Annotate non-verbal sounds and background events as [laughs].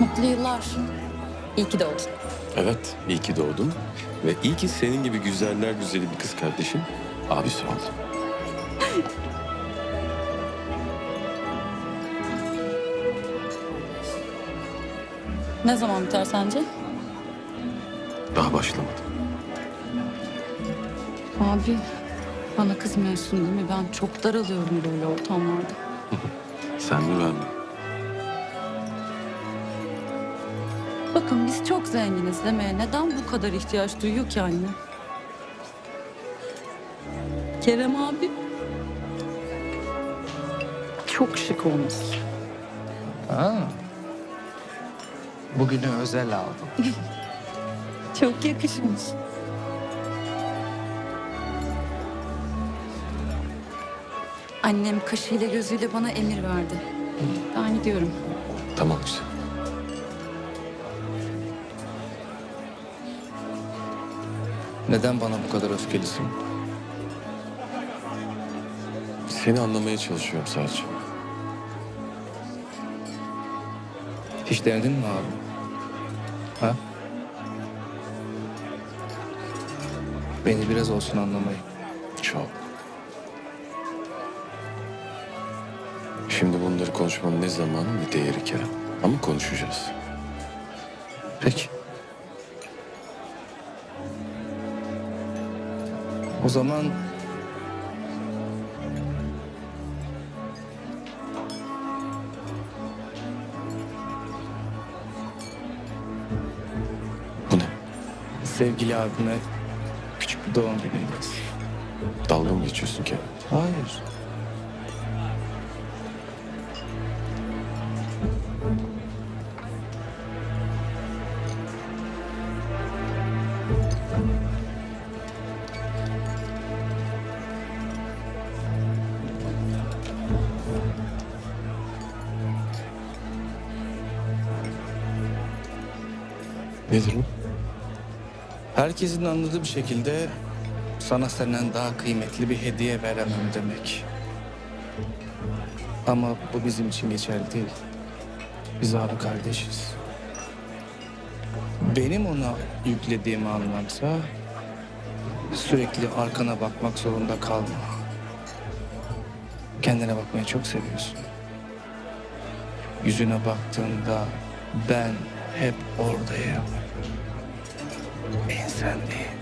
Mutlu yıllar. İyi ki doğdun. Evet, iyi ki doğdun. Ve iyi ki senin gibi güzeller güzeli bir kız kardeşim abisi oldu. [laughs] Ne zaman biter sence? Daha başlamadım. Abi bana kızmıyorsun değil mi? Ben çok daralıyorum böyle ortamlarda. [laughs] Sen mi ben mi? Bakın biz çok zenginiz demeye neden bu kadar ihtiyaç duyuyor ki anne? Kerem abi çok şık olmuş. Ha. Bugünü özel aldım. [laughs] Çok yakışmış. Annem kaşıyla gözüyle bana emir verdi. Ben gidiyorum. Tamam güzel. Neden bana bu kadar öfkelisin? Seni anlamaya çalışıyorum sadece. Hiç denedin mi abi? Ha? Beni biraz olsun anlamayı. Çok. Şimdi bunları konuşmanın ne zamanı ne değeri Kerem. Ama konuşacağız. Peki. O zaman Bu ne? sevgili abime küçük bir doğum günüymüz. Dalga mı geçiyorsun Kerem? Hayır. Nedir bu? Herkesin anladığı bir şekilde sana senden daha kıymetli bir hediye veremem demek. Ama bu bizim için geçerli değil. Biz abi kardeşiz. Benim ona yüklediğim anlamsa sürekli arkana bakmak zorunda kalma. Kendine bakmayı çok seviyorsun. Yüzüne baktığında ben hep oradayım. Ensendeyim.